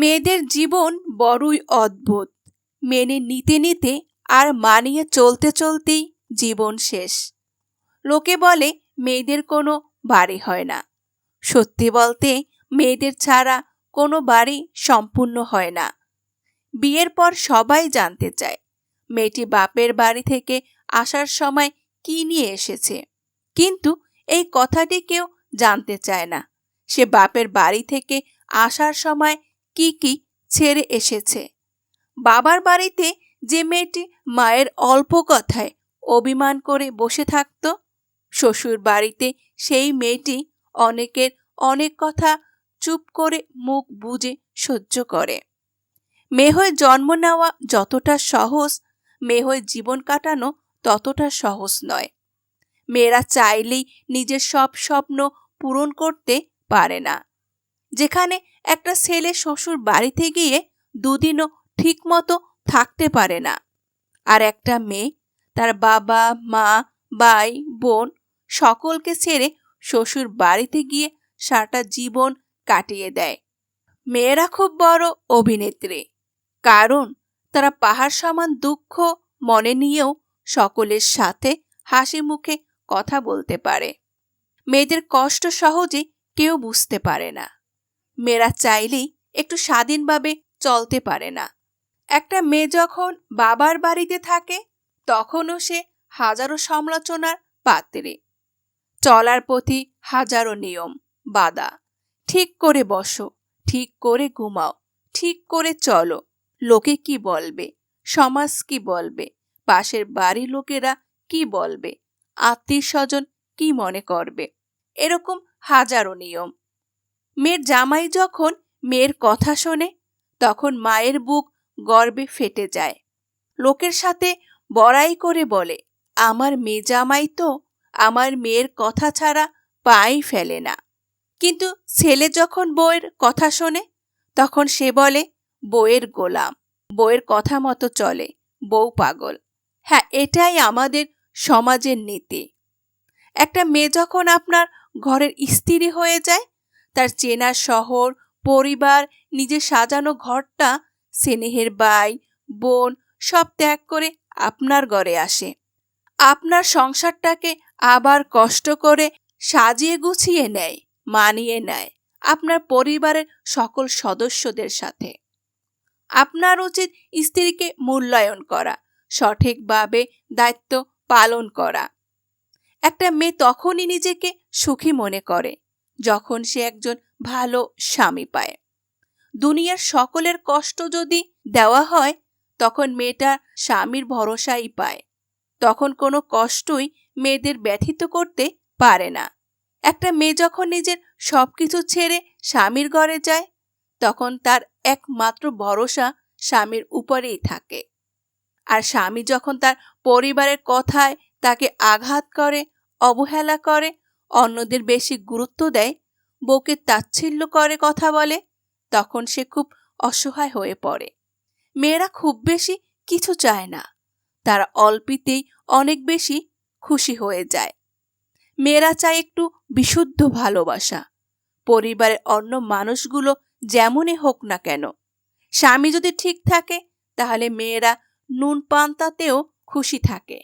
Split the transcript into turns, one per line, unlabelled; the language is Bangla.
মেয়েদের জীবন বড়ই অদ্ভুত। মেনে নিতে নিতে আর মানিয়ে চলতে চলতেই জীবন শেষ। লোকে বলে, মেয়েদের কোনো বাড়ি হয় না। সত্যি বলতে, মেয়েদের ছাড়া কোনো বাড়ি সম্পূর্ণ হয় না। বিয়ের পর সবাই জানতে চায়, মেয়েটি বাপের বাড়ি থেকে আসার সময় কি নিয়ে এসেছে। কিন্তু এই কথাটি কেউ জানতে চায় না। সে বাপের বাড়ি থেকে আসার সময় কি কি ছেড়ে এসেছে? বাবার বাড়িতে যে মেয়েটি মায়ের অল্প কথায় অভিমান করে বসে থাকত, শ্বশুর বাড়িতে সেই মেয়েটি অনেকের অনেক কথা চুপ করে মুখ বুজে সহ্য করে। মেয়ে জন্ম নেওয়া যতটা সহজ, মেয়ে জীবন কাটানো ততটা সহজ নয়। মেয়েরা চাইলেই নিজের সব স্বপ্ন পূরণ করতে পারে না। যেখানে একটা ছেলে শ্বশুর বাড়িতে গিয়ে দুদিনও ঠিকমতো থাকতে পারে না। আর একটা মেয়ে, তার বাবা, মা, ভাই, বোন সকলকে ছেড়ে শ্বশুর বাড়িতে গিয়ে সারাটা জীবন কাটিয়ে দেয়। মেয়েরা খুব বড় অভিনেত্রী, কারণ তারা পাহাড় সমান দুঃখ মনে নিয়েও সকলের সাথে হাসি মুখে কথা বলতে পারে। মেয়েদের কষ্ট সহজে কেউ বুঝতে পারে না। মেয়েরা চাইলেই একটু স্বাধীনভাবে চলতে পারে না। একটা মেয়ে যখন বাবার বাড়িতে থাকে, তখনও সে হাজারো সমালোচনার পাত্রে। চলার প্রতি হাজারো নিয়ম, বাধা। ঠিক করে বসো, ঠিক করে ঘুমাও, ঠিক করে চলো। লোকে কি বলবে? সমাজ কি বলবে? পাশের বাড়ির লোকেরা কি বলবে? আত্মীয় স্বজন কি মনে করবে? এরকম হাজারো নিয়ম। মেয়ের জামাই যখন মেয়ের কথা শোনে, তখন মায়ের বুক গর্বে ফেটে যায়। লোকের সাথে বড়াই করে বলে, আমার মেয়ে জামাই তো আমার মেয়ের কথা ছাড়া পাই ফেলে না। কিন্তু ছেলে যখন বউয়ের কথা শোনে, তখন সে বলে, বউয়ের গোলাম, বউয়ের কথা মতো চলে, বউ পাগল। হ্যাঁ এটাই আমাদের সমাজের নীতি। একটা মেয়ে যখন আপনার ঘরের স্ত্রী হয়ে যায় তার চেনা শহর, পরিবার, নিজের সাজানো ঘরটা, স্নেহের বাই, বোন, সব ত্যাগ করে আপনার ঘরে আসে। আপনার সংসারটাকে আবার কষ্ট করে সাজিয়ে গুছিয়ে নেয়, মানিয়ে নেয় আপনার পরিবারের সকল সদস্যদের সাথে। আপনার উচিত স্ত্রীকে মূল্যায়ন করা, সঠিকভাবে দায়িত্ব পালন করা। একটা মেয়ে তখনই নিজেকে সুখী মনে করে। যখন সে একজন ভালো স্বামী পায়। দুনিয়ার সকলের কষ্ট যদি দেওয়া হয়, তখন মেয়েটা স্বামীর ভরসাই পায়। তখন কোনো কষ্টই মেয়েদের ব্যথিত করতে পারে না। একটা মেয়ে যখন নিজের সব কিছু ছেড়ে স্বামীর ঘরে যায়, তখন তার একমাত্র ভরসা স্বামীর উপরেই থাকে। আর স্বামী যখন তার পরিবারের কথায় তাকে আঘাত করে, অবহেলা করে অন্যদের বেশি গুরুত্ব দেয়, বউকে তাচ্ছিল্য করে কথা বলে, তখন সে খুব অসহায় হয়ে পড়ে। মেয়েরা খুব বেশি কিছু চায় না, তারা অল্পিতেই অনেক বেশি খুশি হয়ে যায়। মেয়েরা চায় একটু বিশুদ্ধ ভালোবাসা, পরিবারের অন্য মানুষগুলো যেমনই হোক না কেন। স্বামী যদি ঠিক থাকে, তাহলে মেয়েরা নুন পান্তাতেও খুশি থাকে।